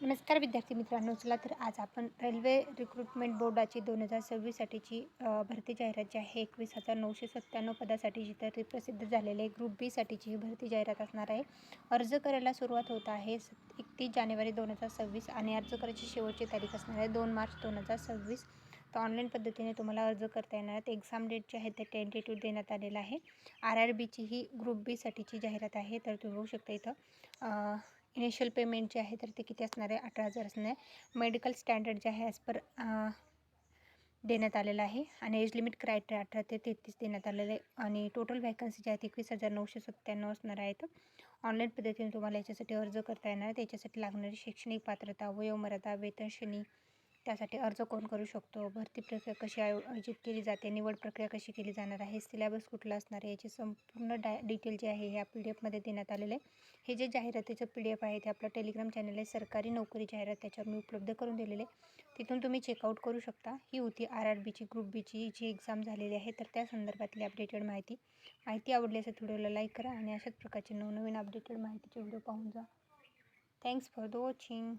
नमस्कार विद्यार्थी मित्रांनो चला तर आज आपण रेल्वे रिक्रुटमेंट बोर्डाची दोन हजार सव्वीससाठीची भरती जाहिरात जी आहे एकवीस हजार नऊशे सत्त्याण्णव पदासाठीची तर प्रसिद्ध झालेली आहे. ग्रुप बीसाठीची ही भरती जाहिरात असणार आहे. अर्ज करायला सुरुवात होत आहे एकतीस जानेवारी दोन हजार सव्वीस आणि अर्ज करायची शेवटची तारीख असणार आहे दोन मार्च दोन हजार सव्वीस. तर ऑनलाईन पद्धतीने तुम्हाला अर्ज करता येणार आहेत. एक्झाम डेट जे आहे ते टेंटेटिव्ह देण्यात आलेलं आहे. आर आर बीची ही ग्रुप बीसाठीची जाहिरात आहे तर तुम्ही बघू शकता इथं. इनिशियल पेमेंट जे आहे तर ते किती असणार आहे? अठरा हजार असणार आहे. मेडिकल स्टँडर्ड जे आहे ॲज पर देण्यात आलेलं आहे. आणि एज लिमिट क्रायटेरिया अठरा ते तेहतीस देण्यात आलेलं आहे. आणि टोटल वॅकन्सी जे आहेत एकवीस हजार नऊशे सत्त्याण्णव असणार आहेत ऑनलाईन पद्धतीने तुम्हाला याच्यासाठी अर्ज करता येणार. आहे त्याच्यासाठी लागणारी शैक्षणिक पात्रता वयोमर्यादा वेतन श्रेणी त्यासाठी अर्ज कोण करू शकतो? भरती प्रक्रिया कशी आयोजित केली जाते? निवड प्रक्रिया कशी केली जाणार आहे? सिलेबस कुठला असणार आहे? याची संपूर्ण डा डिटेल जे आहे ह्या पी डी एफमध्ये देण्यात आलेलं आहे. हे जे जाहिरातीचं पी डी एफ आहे ते आपलं टेलिग्राम चॅनल आहे सरकारी नोकरी जाहिरात त्याच्यावर मी उपलब्ध करून दिलेले आहे. तिथून तुम्ही चेकआउट करू शकता. ही होती आर आर बीची ग्रुप बीची जी एक्झाम झालेली आहे. तर त्या संदर्भातली अपडेटेड माहिती. माहिती आवडली असेल व्हिडिओला लाईक करा आणि अशाच प्रकारचे नवनवीन अपडेटेड माहितीचे व्हिडिओ पाहून जा. Thanks for the watching